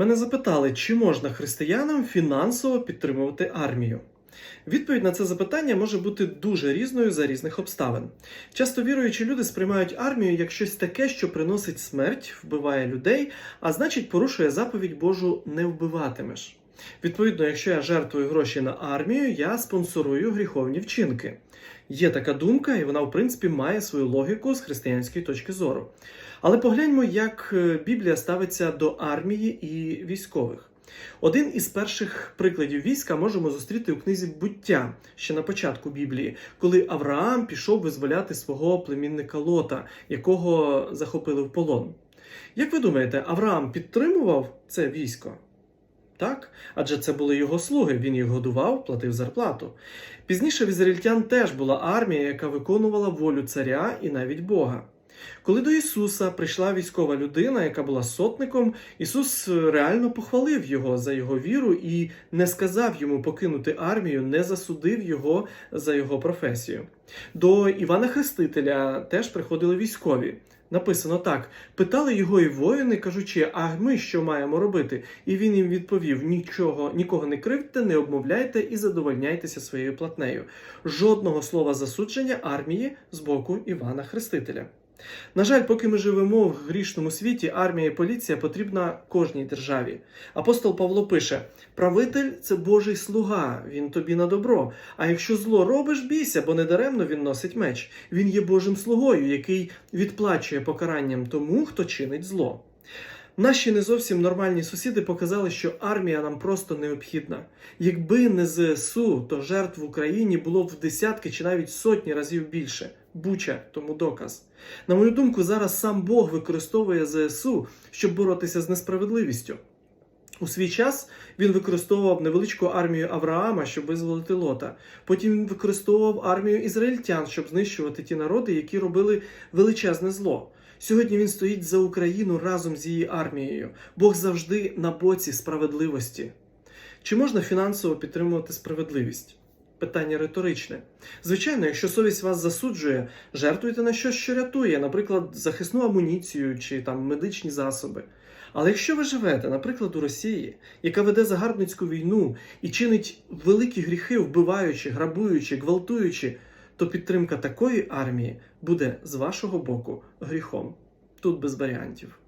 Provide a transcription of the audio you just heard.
Мене запитали, чи можна християнам фінансово підтримувати армію. Відповідь на це запитання може бути дуже різною за різних обставин. Часто віруючі люди сприймають армію як щось таке, що приносить смерть, вбиває людей, а значить порушує заповідь Божу не вбиватимеш. Відповідно, якщо я жертвую гроші на армію, я спонсорую гріховні вчинки. Є така думка, і вона, в принципі, має свою логіку з християнської точки зору. Але погляньмо, як е, Біблія ставиться до армії і військових. Один із перших прикладів війська можемо зустріти у книзі буття ще на початку Біблії, коли Авраам пішов визволяти свого племінника Лота, якого захопили в полон. Як ви думаєте, Авраам підтримував це військо? Так, адже це були його слуги, він їх годував, платив зарплату. Пізніше в ізраїльтян теж була армія, яка виконувала волю царя і навіть Бога. Коли до Ісуса прийшла військова людина, яка була сотником, Ісус реально похвалив його за його віру і не сказав йому покинути армію, не засудив його за його професію. До Івана Хрестителя теж приходили військові. Написано так: питали його і воїни, кажучи, а ми що маємо робити? І він їм відповів: нічого, нікого не кривдьте, не обмовляйте і задовольняйтеся своєю платнею. Жодного слова засудження армії з боку Івана Хрестителя. На жаль, поки ми живемо в грішному світі, армія і поліція потрібна кожній державі. Апостол Павло пише: правитель це Божий слуга, він тобі на добро. А якщо зло робиш, бійся, бо недаремно він носить меч. Він є Божим слугою, який відплачує покаранням тому, хто чинить зло. Наші не зовсім нормальні сусіди показали, що армія нам просто необхідна. Якби не ЗСУ, то жертв в Україні було б в десятки чи навіть сотні разів більше. Буча тому доказ. На мою думку, зараз сам Бог використовує ЗСУ, щоб боротися з несправедливістю. У свій час він використовував невеличку армію Авраама, щоб визволити Лота. Потім він використовував армію ізраїльтян, щоб знищувати ті народи, які робили величезне зло. Сьогодні він стоїть за Україну разом з її армією. Бог завжди на боці справедливості. Чи можна фінансово підтримувати справедливість? Питання риторичне. Звичайно, якщо совість вас засуджує, жертвуйте на щось, що рятує, наприклад, захисну амуніцію чи там медичні засоби. Але якщо ви живете, наприклад, у Росії, яка веде загарбницьку війну і чинить великі гріхи, вбиваючи, грабуючи, гвалтуючи, то підтримка такої армії буде з вашого боку гріхом. Тут без варіантів.